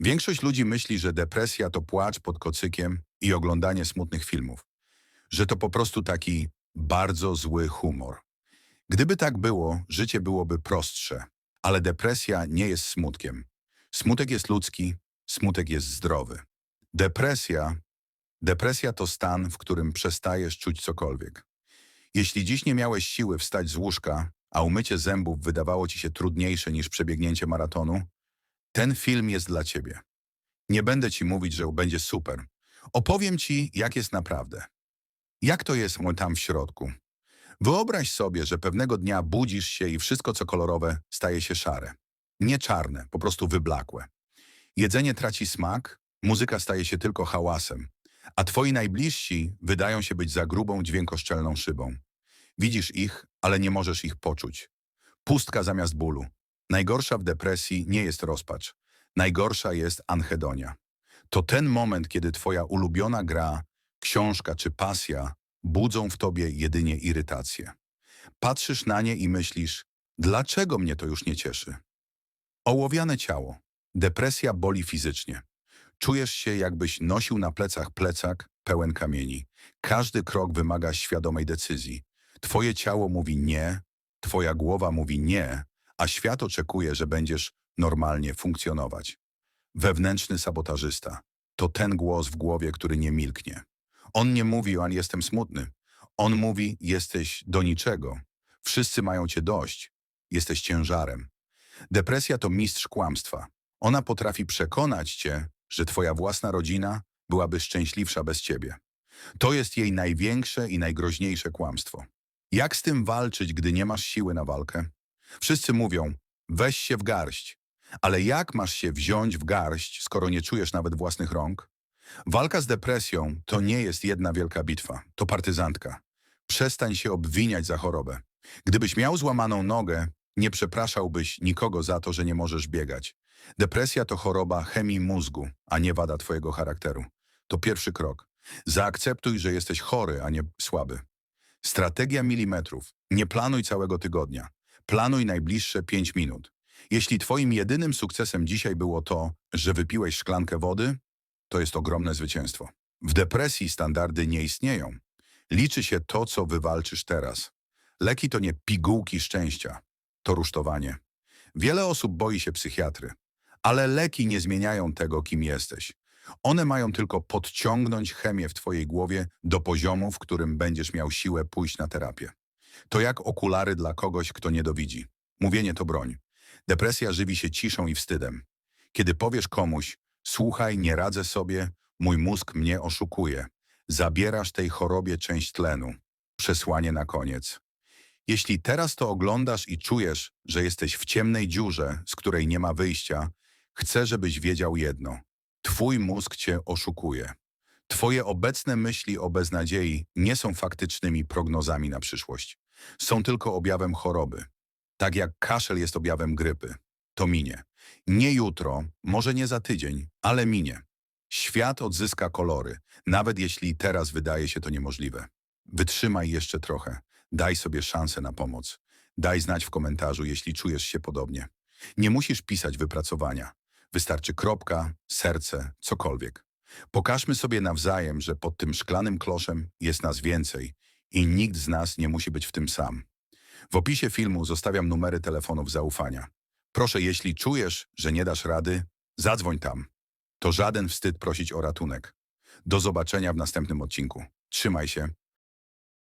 Większość ludzi myśli, że depresja to płacz pod kocykiem i oglądanie smutnych filmów. Że to po prostu taki bardzo zły humor. Gdyby tak było, życie byłoby prostsze. Ale depresja nie jest smutkiem. Smutek jest ludzki, smutek jest zdrowy. Depresja, depresja to stan, w którym przestajesz czuć cokolwiek. Jeśli dziś nie miałeś siły wstać z łóżka, a umycie zębów wydawało ci się trudniejsze niż przebiegnięcie maratonu, ten film jest dla ciebie. Nie będę ci mówić, że będzie super. Opowiem ci, jak jest naprawdę. Jak to jest tam w środku. Wyobraź sobie, że pewnego dnia budzisz się i wszystko, co kolorowe, staje się szare. Nie czarne, po prostu wyblakłe. Jedzenie traci smak, muzyka staje się tylko hałasem, a twoi najbliżsi wydają się być za grubą dźwiękoszczelną szybą. Widzisz ich, ale nie możesz ich poczuć. Pustka zamiast bólu. Najgorsza w depresji nie jest rozpacz. Najgorsza jest anhedonia. To ten moment, kiedy twoja ulubiona gra, książka czy pasja budzą w tobie jedynie irytację. Patrzysz na nie i myślisz, dlaczego mnie to już nie cieszy? Ołowiane ciało. Depresja boli fizycznie. Czujesz się, jakbyś nosił na plecach plecak pełen kamieni. Każdy krok wymaga świadomej decyzji. Twoje ciało mówi nie, twoja głowa mówi nie, a świat oczekuje, że będziesz normalnie funkcjonować. Wewnętrzny sabotażysta to ten głos w głowie, który nie milknie. On nie mówi, an jestem smutny. On mówi, jesteś do niczego. Wszyscy mają cię dość. Jesteś ciężarem. Depresja to mistrz kłamstwa. Ona potrafi przekonać cię, że twoja własna rodzina byłaby szczęśliwsza bez ciebie. To jest jej największe i najgroźniejsze kłamstwo. Jak z tym walczyć, gdy nie masz siły na walkę? Wszyscy mówią, weź się w garść. Ale jak masz się wziąć w garść, skoro nie czujesz nawet własnych rąk? Walka z depresją to nie jest jedna wielka bitwa, to partyzantka. Przestań się obwiniać za chorobę. Gdybyś miał złamaną nogę, nie przepraszałbyś nikogo za to, że nie możesz biegać. Depresja to choroba chemii mózgu, a nie wada twojego charakteru. To pierwszy krok. Zaakceptuj, że jesteś chory, a nie słaby. Strategia milimetrów. Nie planuj całego tygodnia. Planuj najbliższe 5 minut. Jeśli twoim jedynym sukcesem dzisiaj było to, że wypiłeś szklankę wody, to jest ogromne zwycięstwo. W depresji standardy nie istnieją. Liczy się to, co wywalczysz teraz. Leki to nie pigułki szczęścia, to rusztowanie. Wiele osób boi się psychiatry, ale leki nie zmieniają tego, kim jesteś. One mają tylko podciągnąć chemię w twojej głowie do poziomu, w którym będziesz miał siłę pójść na terapię. To jak okulary dla kogoś, kto nie dowidzi. Mówienie to broń. Depresja żywi się ciszą i wstydem. Kiedy powiesz komuś, słuchaj, nie radzę sobie, mój mózg mnie oszukuje, zabierasz tej chorobie część tlenu. Przesłanie na koniec. Jeśli teraz to oglądasz i czujesz, że jesteś w ciemnej dziurze, z której nie ma wyjścia, chcę, żebyś wiedział jedno. Twój mózg cię oszukuje. Twoje obecne myśli o beznadziei nie są faktycznymi prognozami na przyszłość. Są tylko objawem choroby. Tak jak kaszel jest objawem grypy. To minie. Nie jutro, może nie za tydzień, ale minie. Świat odzyska kolory, nawet jeśli teraz wydaje się to niemożliwe. Wytrzymaj jeszcze trochę. Daj sobie szansę na pomoc. Daj znać w komentarzu, jeśli czujesz się podobnie. Nie musisz pisać wypracowania. Wystarczy kropka, serce, cokolwiek. Pokażmy sobie nawzajem, że pod tym szklanym kloszem jest nas więcej i nikt z nas nie musi być w tym sam. W opisie filmu zostawiam numery telefonów zaufania. Proszę, jeśli czujesz, że nie dasz rady, zadzwoń tam. To żaden wstyd prosić o ratunek. Do zobaczenia w następnym odcinku. Trzymaj się.